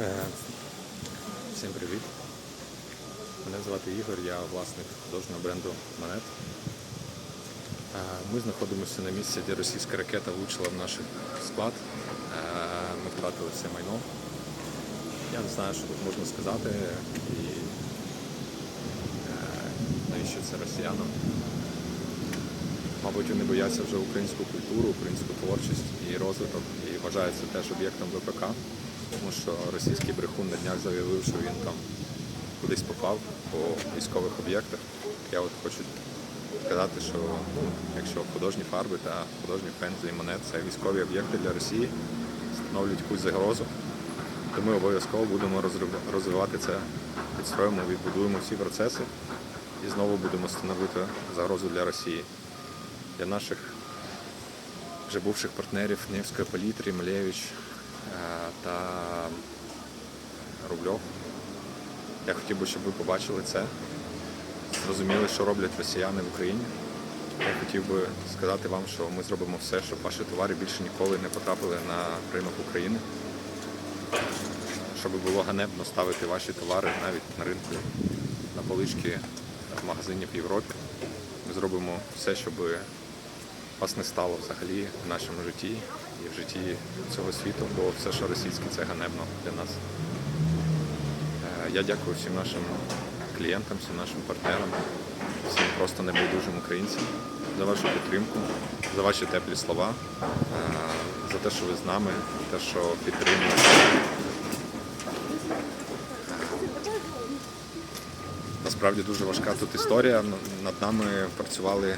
Е, Всім привіт. Мене звати Ігор, я власник художнього бренду Монет. Е, Ми знаходимося на місці, де російська ракета влучила в наш склад. Е, Ми втратили все майно. Я не знаю, що тут можна сказати і навіщо це росіянам. Мабуть, вони бояться вже українську культуру, українську творчість і розвиток, і вважають теж об'єктом ВПК, тому що російський брехун на днях заявив, що він там кудись попав по військових об'єктах. Я от хочу сказати, що ну, якщо художні фарби та художні фензи і монет це військові об'єкти для Росії, становлять якусь загрозу, то ми обов'язково будемо розвивати це, підстроїмо, відбудуємо всі процеси і знову будемо становити загрозу для Росії для наших вже бувших партнерів Невської палітрі, Малевич е, та Рубльов. Я хотів би, щоб ви побачили це, зрозуміли, що роблять росіяни в Україні. Я хотів би сказати вам, що ми зробимо все, щоб ваші товари більше ніколи не потрапили на ринок України. Щоб було ганебно ставити ваші товари навіть на ринку на полички в магазині в Європі. Ми зробимо все, щоб вас не стало взагалі в нашому житті і в житті цього світу, бо все, що російське, це ганебно для нас. Е, Я дякую всім нашим клієнтам, всім нашим партнерам, всім просто небайдужим українцям за вашу підтримку, за ваші теплі слова, е, за те, що ви з нами, за те, що підтримуєте. Насправді дуже важка тут історія. Над нами працювали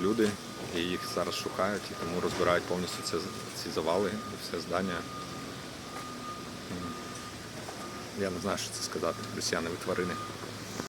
люди, і їх зараз шукають, і тому розбирають повністю це, ці завали і все здання. Я не знаю, що це сказати. Росіяни ви тварини.